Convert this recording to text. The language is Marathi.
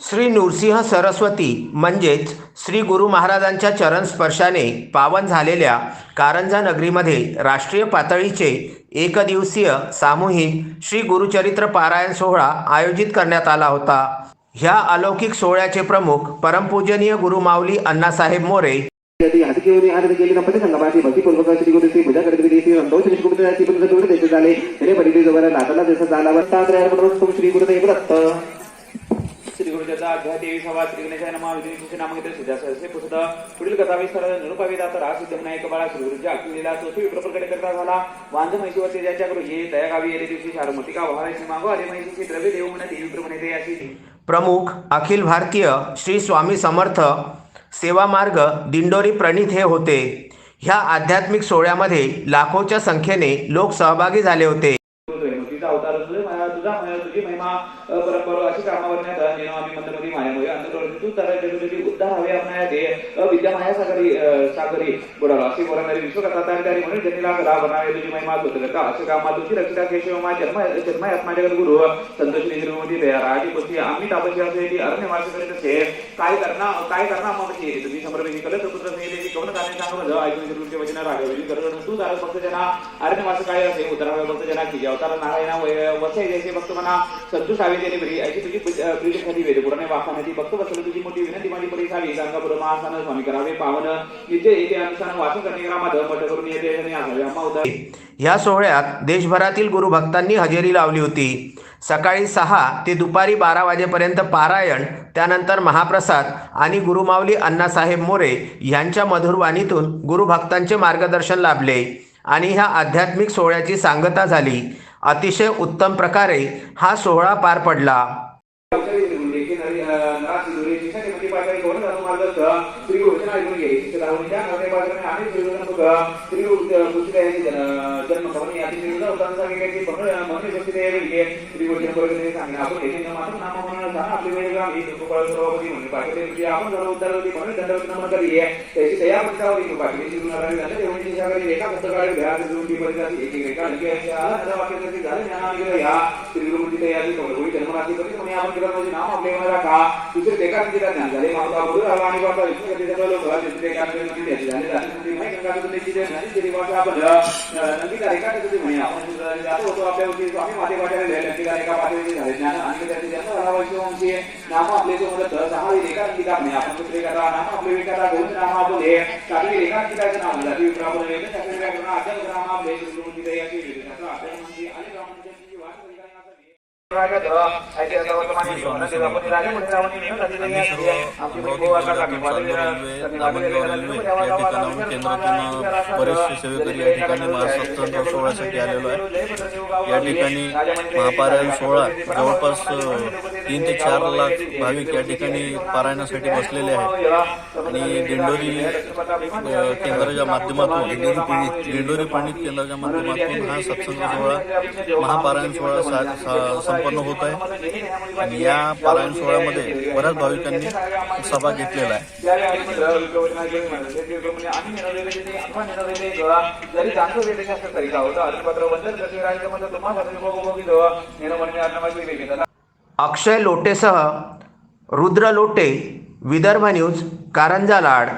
श्री नृसिंह सरस्वती म्हणजेच श्री गुरु महाराजांच्या चरण स्पर्शाने पावन झालेल्या कारंजा नगरीमध्ये राष्ट्रीय पातळीचे एकदिवसीय सामूहिक श्री गुरुचरित्र पारायण सोहळा आयोजित करण्यात आला होता. ह्या अलौकिक सोहळ्याचे प्रमुख परमपूजनीय गुरुमाऊली अण्णासाहेब मोरे. यदि श्री गुरुची अध्याय करत गेली श्री गुरुची गणेशाय नमा। विधिनिषेचे नामगित सुद्धा सहसे पुसद। पुढील कथा विस्तार निरुपाविदात रास विद्यमनायक बाळा श्री गुरुच्या अखिलेला चौथी विप्रकट करता झाला। वांझ म्हैशी वरती ज्याच्या गृही दया गावी येणे दिवशी शारमतिका वहारायची मागो आले म्हैशीची द्रव्य देव म्हणा देवी प्रमाणे ते अशी प्रमुख अखिल भारतीय श्री स्वामी समर्थ सेवा मार्ग दिंडोरी प्रणित हे होते। ह्या आध्यात्मिक सोहळ्यामध्ये लाखोच्या संख्येने लोक सहभागी झाले होते होतोय. मग तिचा अवतार असतोय माया तुझा माया तुझी आम्ही मंत्रपती मायामुळे तर उद्धार हवे आपणाया दे विद्या माया सागरी सागरी बुडाला. बोलणारी विश्वकथा म्हणून बनावे तुझी महिमा कामा तुझी रक्षिता केशव मा जन्म जन्म आत्मा गुरु. दया राजी आम्ही असे ती अरण्य वास करीत असे काय करणार काय करणार मग कशी तुम्ही समर्पित कलत पुत्र संहितेची कवन कारणे सांग ऐकून गुरुचे वचन तू जना अरण्य वास काय असे? उतरावे भक्त जना की अवतार नारायणा वसई जैसे भक्त म्हणा संतोष हवे देणे बरी. अशी तुझी प्रीती खाली वेद पुराणे वाखाने भक्त बसले तुझी मोठी विनंती. माझी परी सावी. गंगा पुरम आसन स्वामी करावे पावन. नित्य येते अनुसार वाचन करणे ग्रामात मठ करून येते असावे अम्मा उदय. ह्या सोहळ्यात देशभरातील गुरुभक्तांनी हजेरी लावली होती. सकाळी सहा ते दुपारी बारा वाजेपर्यंत पारायण त्यानंतर महाप्रसाद आणि गुरुमावली अण्णासाहेब मोरे यांच्या मधुरवाणीतून गुरुभक्तांचे मार्गदर्शन लाभले आणि ह्या आध्यात्मिक सोहळ्याची सांगता झाली. अतिशय उत्तम प्रकारे हा सोहळा पार पडला श्री घोषणा ऐकून घे राहुलच्या करणे बाजाराने आम्ही श्री श्री जन्म करून या श्री उदाहरण सांगितले की म्हणून गोष्टी ते वेगळी श्री घोषणा करून सांगितलं आपण हे मात्र नाम म्हणून सांगा आपली वेळ आम्ही गोपाळ सभापती म्हणून पाठवले म्हणजे आपण झालं उद्धार होती म्हणून दंडवत नमन करी त्याची तया पंचावली पाठवली श्री गुरुनारायण झाले देवणी शागरी एका पुस्तकाकडे घ्या दुरून ती परिचार एक एक एका आणखी अशी आला वाक्य करते झाले ज्ञानाने या श्री गुरुची तयारी करून जन्मराशी करते म्हणजे आपण केलं म्हणजे नाम आपले मला राखा दुसरे एका तिला ज्ञान झाले माता बोलू आला आणि बाबा ketika di dalam lomba di PKP nanti dia jadi dan di main kan kalau di sini nanti jadi waktu apa dah nanti dari kan itu di main apa itu waktu apa itu kami mati pada ini nanti dari kapan itu dari nana nanti dari dia tuh kalau itu orang sih nama beli itu udah terus sama di kan kita main apa itu dari kata nama beli kata gue nama boleh tapi di kan kita kenal dari berapa dari itu tapi mereka kenal ada nama beli itu kita yakin itu kata ada nanti ada बरेचसे सेवेकरी या ठिकाणी महासत्संग सोहळ्यासाठी आलेलो आहे या ठिकाणी महापारायण सोहळा जवळपास तीन ते चार लाख भाविक या ठिकाणी पारायणासाठी बसलेले आहेत आणि दिंडोरी केंद्राच्या माध्यमातून दिंडोरी पंडित केंद्राच्या माध्यमातून हा सत्संग सोहळा महापारायण सोहळा सा- संपन्न होत आहे. आणि या पारायण सोहळ्यामध्ये बऱ्याच भाविकांनी सभा घेतलेला आहे. अक्षय लोटेसह रुद्र लोटे विदर्भ न्यूज कारंजा लाड.